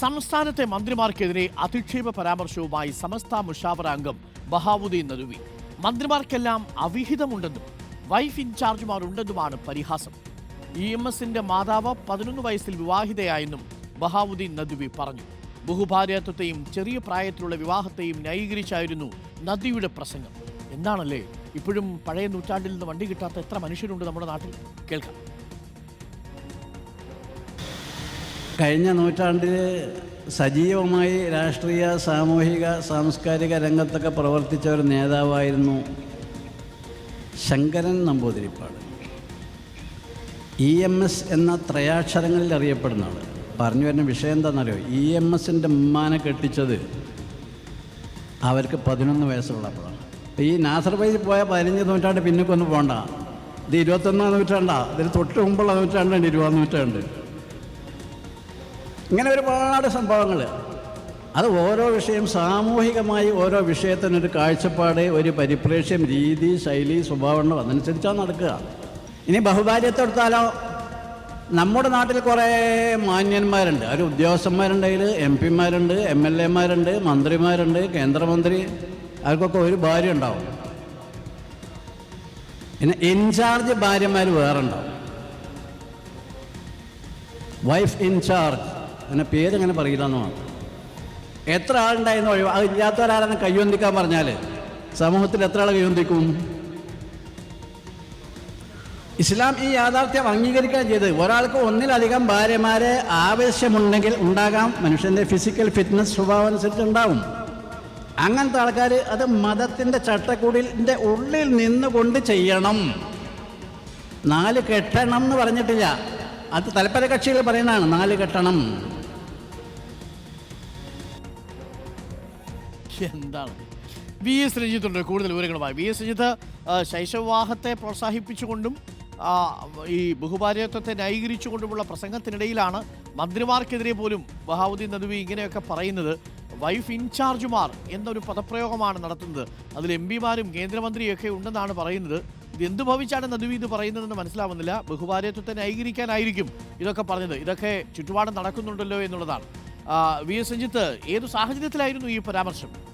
സംസ്ഥാനത്തെ മന്ത്രിമാർക്കെതിരെ അധിക്ഷേപ പരാമർശവുമായി സമസ്ത മുഷാവറ അംഗം ബഹാവുദ്ദീൻ നദുവി. മന്ത്രിമാർക്കെല്ലാം അവിഹിതമുണ്ടെന്നും വൈഫ് ഇൻചാർജുമാർ ഉണ്ടെന്നുമാണ് പരിഹാസം. ഇ എം എസിന്റെ മാതാവ് പതിനൊന്ന് വയസ്സിൽ വിവാഹിതയായെന്നും ബഹാവുദ്ദീൻ നദുവി പറഞ്ഞു. ബഹുഭാര്യത്വത്തെയും ചെറിയ പ്രായത്തിലുള്ള വിവാഹത്തെയും ന്യായീകരിച്ചായിരുന്നു നദിയുടെ പ്രസംഗം. എന്താണല്ലേ? ഇപ്പോഴും പഴയ നൂറ്റാണ്ടിൽ നിന്ന് വണ്ടി കിട്ടാത്ത എത്ര മനുഷ്യരുണ്ട് നമ്മുടെ നാട്ടിൽ? കേൾക്കാം. കഴിഞ്ഞ നൂറ്റാണ്ടിൽ സജീവമായി രാഷ്ട്രീയ സാമൂഹിക സാംസ്കാരിക രംഗത്തൊക്കെ പ്രവർത്തിച്ച ഒരു നേതാവായിരുന്നു Sankaran Namboodiripad. E M S എന്ന ത്രയാക്ഷരങ്ങളിൽ അറിയപ്പെടുന്ന ആൾ പറഞ്ഞു വരുന്ന വിഷയം എന്താണെന്നറിയോ? ഇ എം എസിന്റെ ഉമ്മാനെ കെട്ടിച്ചത് അവർക്ക് പതിനൊന്ന് വയസ്സുള്ളപ്പോഴാണ്. അപ്പോൾ ഈ നാസർബൈദിൽ പോയ പതിനഞ്ച് നൂറ്റാണ്ട് പിന്നൊക്കൊന്നും പോകണ്ട ഇത് ഇരുപത്തൊന്നാം നൂറ്റാണ്ടാണ് ഇതിന് തൊട്ട് മുമ്പുള്ള നൂറ്റാണ്ടാണ് ഇരുപതാം നൂറ്റാണ്ട്. ഇങ്ങനെ ഒരുപാട് സംഭവങ്ങൾ അത് ഓരോ വിഷയം സാമൂഹികമായി ഓരോ വിഷയത്തിനൊരു കാഴ്ചപ്പാട് ഒരു പരിപ്രേക്ഷ്യം രീതി ശൈലി സ്വഭാവം അതനുസരിച്ചാണ് നടക്കുക. ഇനി ബഹുഭാര്യത്തെടുത്താലോ നമ്മുടെ നാട്ടിൽ കുറേ മാന്യന്മാരുണ്ട്. അവർ ഉദ്യോഗസ്ഥന്മാരുണ്ടെങ്കിൽ എം പിമാരുണ്ട് എം എൽ എമാരുണ്ട് മന്ത്രിമാരുണ്ട് കേന്ദ്രമന്ത്രി. അവർക്കൊക്കെ ഒരു ഭാര്യ ഉണ്ടാവും. പിന്നെ ഇൻചാർജ് ഭാര്യമാർ വേറെ ഉണ്ടാവും. വൈഫ് ഇൻചാർജ് അങ്ങനെ പേരങ്ങനെ പറയില്ല എന്ന് മാത്രം. എത്ര ആളുണ്ടായിരുന്നു ഒഴിവ്? അത് ഇല്ലാത്തവരാരെന്ന് കയ്യൊന്തിക്കാൻ പറഞ്ഞാൽ സമൂഹത്തിൽ എത്ര ആൾ കയ്യൊന്തിക്കും? ഇസ്ലാം ഈ യാഥാർത്ഥ്യം അംഗീകരിക്കാൻ ചെയ്തത് ഒരാൾക്ക് ഒന്നിലധികം ഭാര്യമാരെ ആവശ്യമുണ്ടെങ്കിൽ ഉണ്ടാകാം. മനുഷ്യന്റെ ഫിസിക്കൽ ഫിറ്റ്നസ് സ്വഭാവം അനുസരിച്ച് ഉണ്ടാവും. അങ്ങനത്തെ ആൾക്കാർ അത് മതത്തിന്റെ ചട്ടക്കൂടിന്റെ ഉള്ളിൽ നിന്നുകൊണ്ട് ചെയ്യണം. നാല് കെട്ടണം എന്ന് പറഞ്ഞിട്ടില്ല. അത് തലപ്പര കക്ഷികൾ പറയുന്നതാണ് നാല് കെട്ടണം. എന്താണ്? വി എസ് രഞ്ജിത്തുണ്ട് കൂടുതൽ വിവരങ്ങളുമായി. വി എസ് രഞ്ജിത്ത് ശൈശവവാഹത്തെ പ്രോത്സാഹിപ്പിച്ചുകൊണ്ടും ഈ ബഹുഭാര്യത്വത്തെ ന്യായീകരിച്ചുകൊണ്ടുമുള്ള പ്രസംഗത്തിനിടയിലാണ് മന്ത്രിമാർക്കെതിരെ പോലും ബഹാവുദ്ദീൻ നദ്വി ഇങ്ങനെയൊക്കെ പറയുന്നത്. വൈഫ് ഇൻചാർജുമാർ എന്നൊരു പദപ്രയോഗമാണ് നടത്തുന്നത്. അതിൽ എം പിമാരും കേന്ദ്രമന്ത്രിയൊക്കെ ഉണ്ടെന്നാണ് പറയുന്നത്. ഇത് എന്ത് ഭവിച്ചാണ് നദുവി ഇത് പറയുന്നതെന്ന് മനസ്സിലാവുന്നില്ല. ബഹുഭാര്യത്വത്തെ ന്യായീകരിക്കാനായിരിക്കും ഇതൊക്കെ പറഞ്ഞത്. ഇതൊക്കെ ചുറ്റുപാടും നടക്കുന്നുണ്ടല്ലോ എന്നുള്ളതാണ്. വി എസ് രഞ്ജിത്ത് ഏതു സാഹചര്യത്തിലായിരുന്നു ഈ പരാമർശം?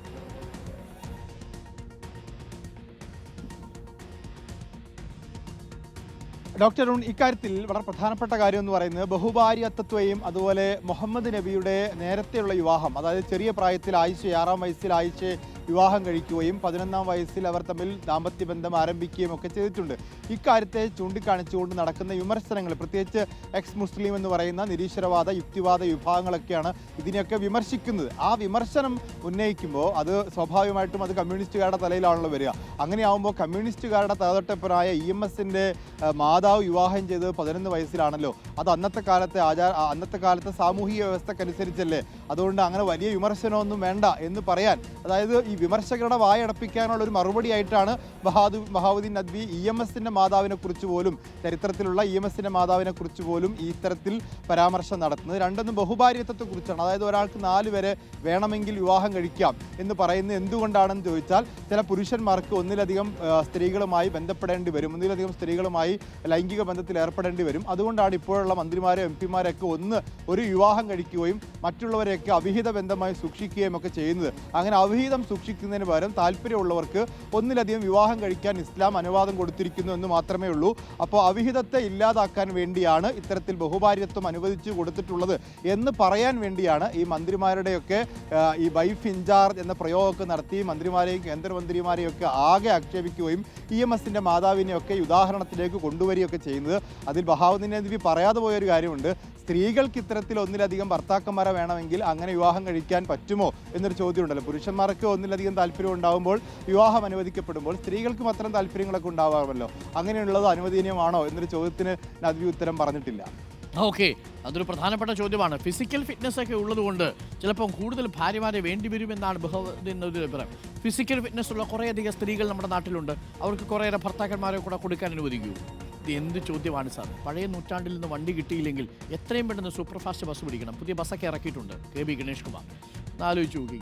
ഡോക്ടർ അരുൺ ഇക്കാര്യത്തിൽ വളരെ പ്രധാനപ്പെട്ട കാര്യം എന്ന് പറയുന്നത് ബഹുഭാര്യത്വത്വയും അതുപോലെ മുഹമ്മദ് നബിയുടെ നേരത്തെയുള്ള വിവാഹം അതായത് ചെറിയ പ്രായത്തിൽ ആയിഷ ആറാം വയസ്സിൽ ആയിഷ വിവാഹം കഴിക്കുകയും പതിനൊന്നാം വയസ്സിൽ അവർ തമ്മിൽ ദാമ്പത്യ ബന്ധം ആരംഭിക്കുകയും ഒക്കെ ചെയ്തിട്ടുണ്ട്. ഇക്കാര്യത്തെ ചൂണ്ടിക്കാണിച്ചുകൊണ്ട് നടക്കുന്ന വിമർശനങ്ങൾ പ്രത്യേകിച്ച് എക്സ് മുസ്ലിം എന്ന് പറയുന്ന നിരീശ്വരവാദ യുക്തിവാദ വിഭാഗങ്ങളൊക്കെയാണ് ഇതിനെയൊക്കെ വിമർശിക്കുന്നത്. ആ വിമർശനം ഉന്നയിക്കുമ്പോൾ അത് സ്വാഭാവികമായിട്ടും അത് കമ്മ്യൂണിസ്റ്റുകാരുടെ തലയിലാണല്ലോ വരിക. അങ്ങനെയാവുമ്പോൾ കമ്മ്യൂണിസ്റ്റുകാരുടെ തലതൊട്ടപ്പനായ ഇ എം എസിന്റെ മാതാവ് വിവാഹം ചെയ്തത് പതിനൊന്ന് വയസ്സിലാണല്ലോ. അത് അന്നത്തെ കാലത്തെ ആചാര അന്നത്തെ കാലത്തെ സാമൂഹിക വ്യവസ്ഥക്കനുസരിച്ചല്ലേ? അതുകൊണ്ട് അങ്ങനെ വലിയ വിമർശനമൊന്നും വേണ്ട എന്ന് പറയാൻ അതായത് ഈ വിമർശകരുടെ വായടപ്പിക്കാനുള്ള ഒരു മറുപടി ആയിട്ടാണ് ബഹാദു ബഹാവുദ്ദീൻ നദ്വി ഇ എം എസിന്റെ മാതാവിനെ കുറിച്ച് പോലും ചരിത്രത്തിലുള്ള ഇ എം എസിന്റെ മാതാവിനെ കുറിച്ച് പോലും ഈ ഇത്തരത്തിൽ പരാമർശം നടത്തുന്നത്. രണ്ടൊന്നും ബഹുഭാര്യത്വത്തെക്കുറിച്ചാണ് അതായത് ഒരാൾക്ക് നാല് വരെ വേണമെങ്കിൽ വിവാഹം കഴിക്കാം എന്ന് പറയുന്നത് എന്തുകൊണ്ടാണെന്ന് ചോദിച്ചാൽ ചില പുരുഷന്മാർക്ക് ഒന്നിലധികം സ്ത്രീകളുമായി ബന്ധപ്പെടേണ്ടി വരും. ഒന്നിലധികം സ്ത്രീകളുമായി ലൈംഗിക ബന്ധത്തിൽ ഏർപ്പെടേണ്ടി വരും. അതുകൊണ്ടാണ് ഇപ്പോഴുള്ള മന്ത്രിമാരെ എം പിമാരെയൊക്കെ ഒന്ന് ഒരു വിവാഹം കഴിക്കുകയും മറ്റുള്ളവരെയൊക്കെ അവിഹിത ബന്ധമായി സൂക്ഷിക്കുകയും ഒക്കെ ചെയ്യുന്നത്. അങ്ങനെ അവിഹിതം സൂക്ഷിക്കുന്നതിന് പകരം താല്പര്യമുള്ളവർക്ക് ഒന്നിലധികം വിവാഹം കഴിക്കാൻ ഇസ്ലാം അനുവാദം കൊടുത്തിരിക്കുന്നു എന്ന് മാത്രമേ ഉള്ളൂ. അപ്പോൾ അവിഹിതത്തെ ഇല്ലാതാക്കാൻ വേണ്ടിയാണ് ഇത്തരത്തിൽ ബഹുഭാര്യത്വം അനുവദിച്ചു കൊടുത്തിട്ടുള്ളത് എന്ന് പറയാൻ വേണ്ടിയാണ് ഈ മന്ത്രിമാരുടെയൊക്കെ ഈ വൈഫ് ഇൻചാർജ് എന്ന പ്രയോഗമൊക്കെ നടത്തി മന്ത്രിമാരെയും കേന്ദ്രമന്ത്രിമാരെയും ഒക്കെ ആകെ ആക്ഷേപിക്കുകയും ഇ എം എസിന്റെ മാതാവിനെയൊക്കെ ഉദാഹരണത്തിലേക്ക് കൊണ്ടുവരികയൊക്കെ ചെയ്യുന്നത്. അതിൽ ബഹാവുദ്ദീൻ നബി പറയാതെ പോയൊരു കാര്യമുണ്ട്. സ്ത്രീകൾക്ക് ഇത്തരത്തിൽ ഒന്നിലധികം ഭർത്താക്കന്മാരെ വേണമെങ്കിൽ അങ്ങനെ വിവാഹം കഴിക്കാൻ പറ്റുമോ എന്നൊരു ചോദ്യം ഉണ്ടല്ലോ പുരുഷന്മാർക്ക് ഒന്നിലധികം താല്പര്യം ഉണ്ടാകുമ്പോൾ വിവാഹം അനുവദിക്കപ്പെടുമ്പോൾ സ്ത്രീകൾക്കും അത്തരം താല്പര്യങ്ങളൊക്കെ ഉണ്ടാവാമല്ലോ. അങ്ങനെയുള്ളത് അനുവദനീയമാണോ എന്നൊരു ചോദ്യത്തിന് നദ്വി ഉത്തരം പറഞ്ഞിട്ടില്ല. ഓക്കെ അതൊരു പ്രധാനപ്പെട്ട ചോദ്യമാണ്. ഫിസിക്കൽ ഫിറ്റ്നസ് ഒക്കെ ഉള്ളതുകൊണ്ട് ചിലപ്പം കൂടുതൽ ഭാര്യമാരെ വേണ്ടി വരുമെന്നാണ് ബഹുദിൻ ഒരു അഭിപ്രായം. ഫിസിക്കൽ ഫിറ്റ്നസ് ഉള്ള കുറേയധികം സ്ത്രീകൾ നമ്മുടെ നാട്ടിലുണ്ട്. അവർക്ക് കുറേയേറെ ഭർത്താക്കന്മാരെ കൂടെ കൊടുക്കാൻ അനുവദിക്കൂ. എന്ത് ചോദ്യമാണ് സാർ? പഴയ നൂറ്റാണ്ടിൽ നിന്ന് വണ്ടി കിട്ടിയില്ലെങ്കിൽ എത്രയും പെട്ടെന്ന് സൂപ്പർ ഫാസ്റ്റ് ബസ് പിടിക്കണം. പുതിയ ബസ്സൊക്കെ ഇറക്കിയിട്ടുണ്ട്. K B Ganesh Kumar. ആലോചിച്ച് നോക്കി